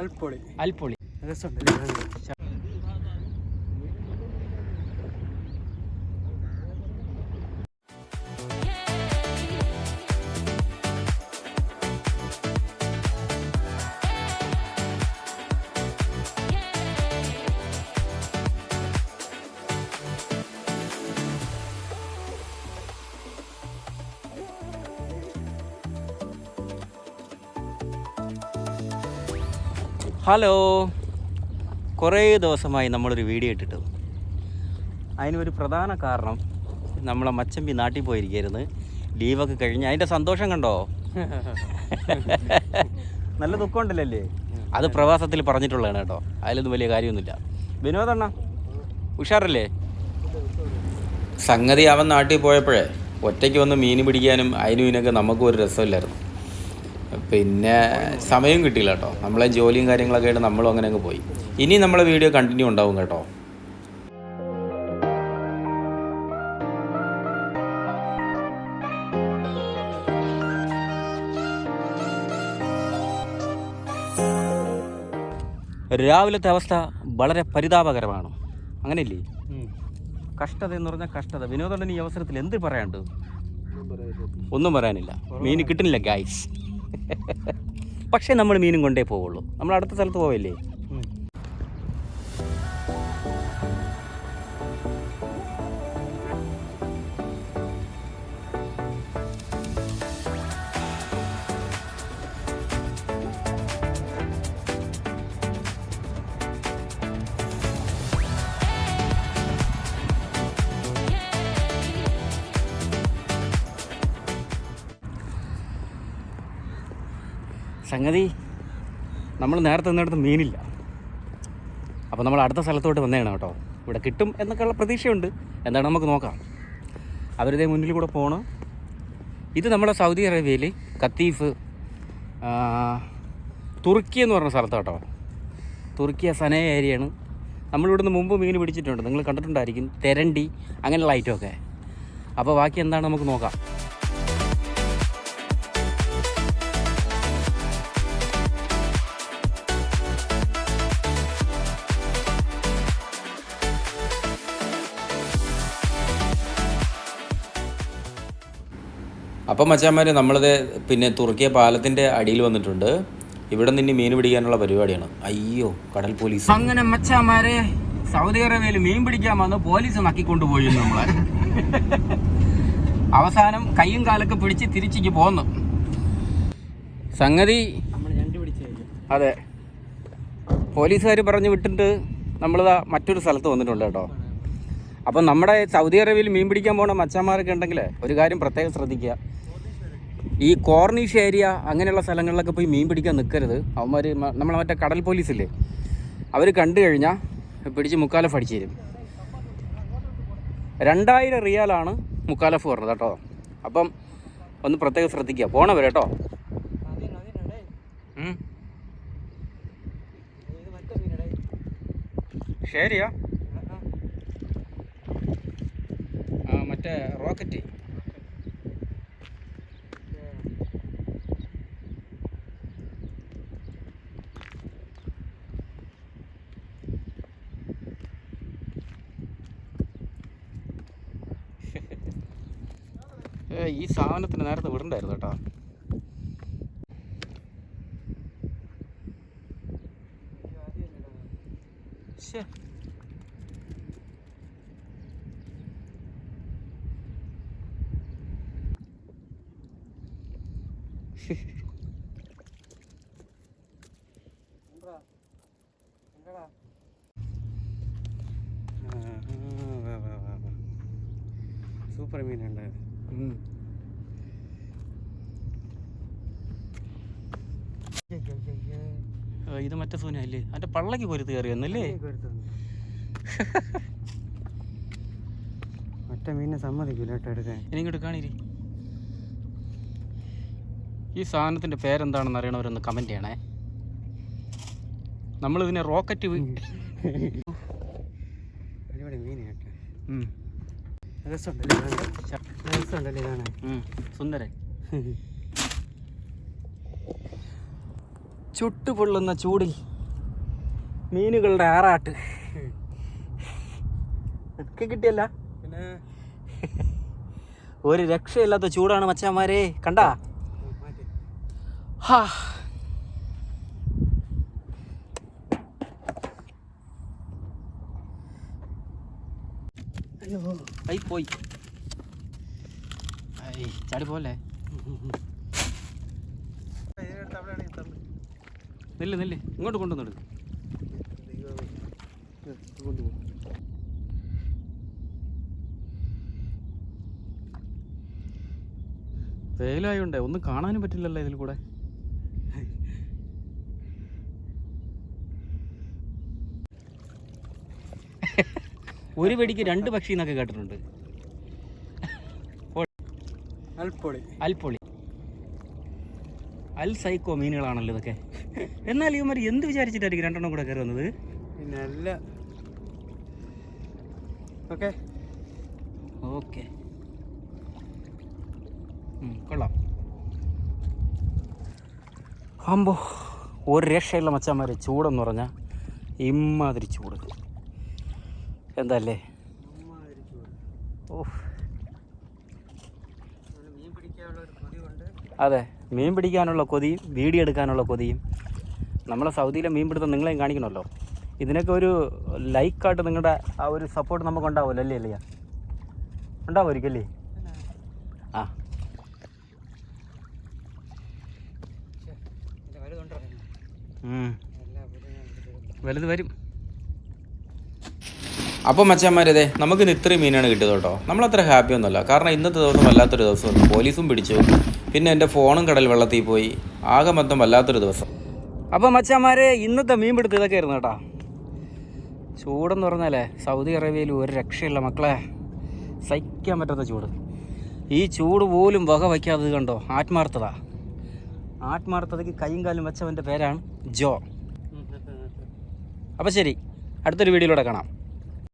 അൽപ്പൊളി. അൽപ്പൊളി. രസമുണ്ടല്ലേ ഹലോ. കുറേ ദിവസമായി നമ്മളൊരു വീഡിയോ ഇട്ടിട്ട്. അതിനൊരു പ്രധാന കാരണം നമ്മളെ മച്ചമ്പി നാട്ടിൽ പോയിരിക്കായിരുന്നു ലീവൊക്കെ കഴിഞ്ഞ് അതിന്റെ സന്തോഷം കണ്ടോ? നല്ല ദുഃഖമുണ്ടല്ലേ? അത് പ്രവാസത്തിൽ പറഞ്ഞിട്ടുള്ളതാണ് കേട്ടോ. അതിലൊന്നും വലിയ കാര്യമൊന്നുമില്ല. വിനോദണ്ണ ഉഷാറല്ലേ? സംഗതി അവൻ നാട്ടിൽ പോയപ്പോഴേ ഒറ്റയ്ക്ക് വന്ന് മീൻ പിടിക്കാനും അതിനും ഇതിനൊക്കെ നമുക്കും ഒരു രസമില്ലായിരുന്നു. പിന്നെ സമയം കിട്ടിയില്ല കേട്ടോ. നമ്മളെ ജോലിയും കാര്യങ്ങളൊക്കെ ആയിട്ട് നമ്മളും അങ്ങനെ അങ്ങ് പോയി. ഇനി നമ്മളെ വീഡിയോ കണ്ടിന്യൂ ഉണ്ടാവും കേട്ടോ. രാവിലത്തെ അവസ്ഥ വളരെ പരിതാപകരമാണ്. അങ്ങനെയല്ലേ? ഇല്ലേ കഷ്ടത എന്ന് പറഞ്ഞാൽ കഷ്ടത. വിനോദം ഈ അവസരത്തിൽ എന്ത് പറയാണ്ട് ഒന്നും പറയാനില്ല. ഒന്നും പറയാനില്ല. മീൻ കിട്ടുന്നില്ല ഗായ്സ് പക്ഷേ നമ്മൾ മീനും കൊണ്ടേ പോവുള്ളൂ. നമ്മൾ അടുത്ത സ്ഥലത്ത് പോവല്ലേ? സംഗതി നമ്മൾ നേരത്തെ നിന്നിടത്ത് മീനില്ല. അപ്പോൾ നമ്മൾ അടുത്ത സ്ഥലത്തോട്ട് വന്നതാണ് കേട്ടോ. ഇവിടെ കിട്ടും എന്നൊക്കെയുള്ള പ്രതീക്ഷയുണ്ട്. എന്താണ് നമുക്ക് നോക്കാം. അവരിതേ മുന്നിൽ കൂടെ പോകണം ഇത് നമ്മുടെ സൗദി അറേബ്യയിൽ കത്തീഫ് തുർക്കി എന്ന് പറഞ്ഞ സ്ഥലത്ത് കേട്ടോ. തുർക്കിയ സനയ ഏരിയയാണ്. നമ്മളിവിടുന്ന് മുമ്പ് മീൻ പിടിച്ചിട്ടുണ്ട്. നിങ്ങൾ കണ്ടിട്ടുണ്ടായിരിക്കും. തെരണ്ടി അങ്ങനെയുള്ള ഐറ്റമൊക്കെ അപ്പോൾ ബാക്കി എന്താണ് നമുക്ക് നോക്കാം. അപ്പം മച്ചാന്മാർ നമ്മളത് പിന്നെ തുറക്കിയ പാലത്തിന്റെ അടിയിൽ വന്നിട്ടുണ്ട്. ഇവിടെ നിന്ന് മീൻ പിടിക്കാനുള്ള പരിപാടിയാണ്. അയ്യോ കടൽ പോലീസ്. അങ്ങനെ മച്ചാമാരെ സൗദി അറേബ്യയിൽ മീൻ പിടിക്കാൻ വന്ന് പോലീസ് നക്കിക്കൊണ്ടുപോയി നമ്മളെ. അവസാനം കൈയും കാലൊക്കെ പിടിച്ച് തിരിച്ചിക്ക് പോന്നു. സംഗതി അതെ. പോലീസുകാർ പറഞ്ഞു വിട്ടിട്ട് നമ്മളിതാ മറ്റൊരു സ്ഥലത്ത് വന്നിട്ടുണ്ട് കേട്ടോ. അപ്പം നമ്മുടെ സൗദി അറേബ്യയിൽ മീൻ പിടിക്കാൻ പോണ മച്ചാന്മാരൊക്കെ ഉണ്ടെങ്കിൽ ഒരു കാര്യം പ്രത്യേകം ശ്രദ്ധിക്കുക. ഈ കോർണിഷ് ഏരിയ അങ്ങനെയുള്ള സ്ഥലങ്ങളിലൊക്കെ പോയി മീൻ പിടിക്കാൻ നിൽക്കരുത് അവന്മാർ നമ്മളെ മറ്റേ കടൽ പോലീസില്ലേ? അവർ കണ്ടു കഴിഞ്ഞാൽ പിടിച്ച് മുക്കാലഫ് അടിച്ചു തരും രണ്ടായിരം റിയാലാണ് മുക്കാലഫ് പറഞ്ഞത് കേട്ടോ. അപ്പം ഒന്ന് പ്രത്യേകം ശ്രദ്ധിക്കുക. പോണവർ കേട്ടോ. ശരിയാ. മറ്റേ റോക്കറ്റ്. ഈ സാധനത്തിന് നേരത്തെ വിടണ്ടായിരുന്നു കേട്ടോ. സൂപ്പർ മീനുണ്ടായിരുന്നു ഇത് മറ്റേ സൂനല്ലേ അതിന്റെ പള്ളക്ക് കൊരുത്ത് കയറി വന്നല്ലേ? മറ്റേ മീനെ സമ്മതിക്കൂല കേട്ടോ എടുക്കാൻ. എനിക്കിട്ട് കാണിരി. ഈ സാധനത്തിന്റെ പേരെന്താണെന്ന് അറിയണവരൊന്ന് കമന്റ് ചെയ്യണേ. നമ്മളിതിനെ റോക്കറ്റ് മീൻ കേട്ടോ. രസമുണ്ടല്ലേ കാണാൻ? സുന്ദരൻ ചുട്ടുപൊള്ളുന്ന ചൂടിൽ മീനുകളുടെ ആറാട്ട്. ഒക്കെ കിട്ടിയല്ല? പിന്നെ? ഒരു രക്ഷയില്ലാത്ത ചൂടാണ് മച്ചാമാരെ കണ്ടാ? ഹാ. അയ്യോ ഐ പോയി ഐ ചാടി പോലെ നെല്ല് നെല്ല് ഇങ്ങോട്ട് കൊണ്ടുവന്നിട് കൊണ്ടുപോകും വെയിലായോണ്ടേ ഒന്നും കാണാനും പറ്റില്ലല്ലോ ഇതിൽ കൂടെ. ഒരു വെടിക്ക് രണ്ട് പക്ഷി എന്നൊക്കെ കേട്ടിട്ടുണ്ട്. അൽപ്പൊളി അൽപ്പൊളി അൽ സൈക്കോ മീനുകളാണല്ലോ ഇതൊക്കെ. എന്നാൽ ഇവന്മാർ എന്ത് വിചാരിച്ചിട്ടായിരിക്കും രണ്ടെണ്ണം കൂടെ കയറി വന്നത്? നല്ല ഓക്കെ. ഓക്കെ. കൊള്ളാം. ആകുമ്പോൾ ഒരു രക്ഷയുള്ള മച്ചാന്മാരെ ചൂടെന്ന് പറഞ്ഞാൽ ഇമ്മാതിരി ചൂട്. എന്താല്ലേ? ഓ അതെ മീൻ പിടിക്കാനുള്ള കൊതിയും വീഡിയോ എടുക്കാനുള്ള കൊതിയും. നമ്മളെ സൗദിയിലെ മീൻ പിടുത്തം നിങ്ങളെയും കാണിക്കണമല്ലോ. ഇതിനൊക്കെ ഒരു ലൈക്കായിട്ട് നിങ്ങളുടെ ആ ഒരു സപ്പോർട്ട് നമുക്ക് ഉണ്ടാവുമല്ലോ അല്ലേ അല്ലേ ഉണ്ടാവുമായിരിക്കും അല്ലേ ആ. വലുത് വരും. അപ്പോൾ മച്ചാമാരതെ നമുക്ക് ഇന്ന് ഇത്രയും മീനാണ് കിട്ടിയത് കേട്ടോ. നമ്മളത്ര ഹാപ്പി ഒന്നുമല്ല. കാരണം ഇന്നത്തെ ദിവസം വല്ലാത്തൊരു ദിവസമായിരുന്നു പോലീസും പിടിച്ചു. പിന്നെ എന്റെ ഫോണും കടൽ വെള്ളത്തിൽ പോയി. ആകെ മൊത്തം വല്ലാത്തൊരു ദിവസം. അപ്പോൾ മച്ചാമാരെ ഇന്നത്തെ മീൻ പിടുത്തം ഇതൊക്കെ ആയിരുന്നു കേട്ടോ. ചൂടെന്ന് പറഞ്ഞാലേ സൗദി അറേബ്യയിൽ ഒരു രക്ഷയില്ല മക്കളെ. സഹിക്കാൻ പറ്റാത്ത ചൂട്. ഈ ചൂട് പോലും വക വയ്ക്കാത്തത് കണ്ടോ? ആത്മാർത്ഥത. ആത്മാർത്ഥതയ്ക്ക് കൈയും കാലും വെച്ചവന്റെ പേരാണ് ജോ. അപ്പോൾ ശരി അടുത്തൊരു വീഡിയോയിലൂടെ കാണാം.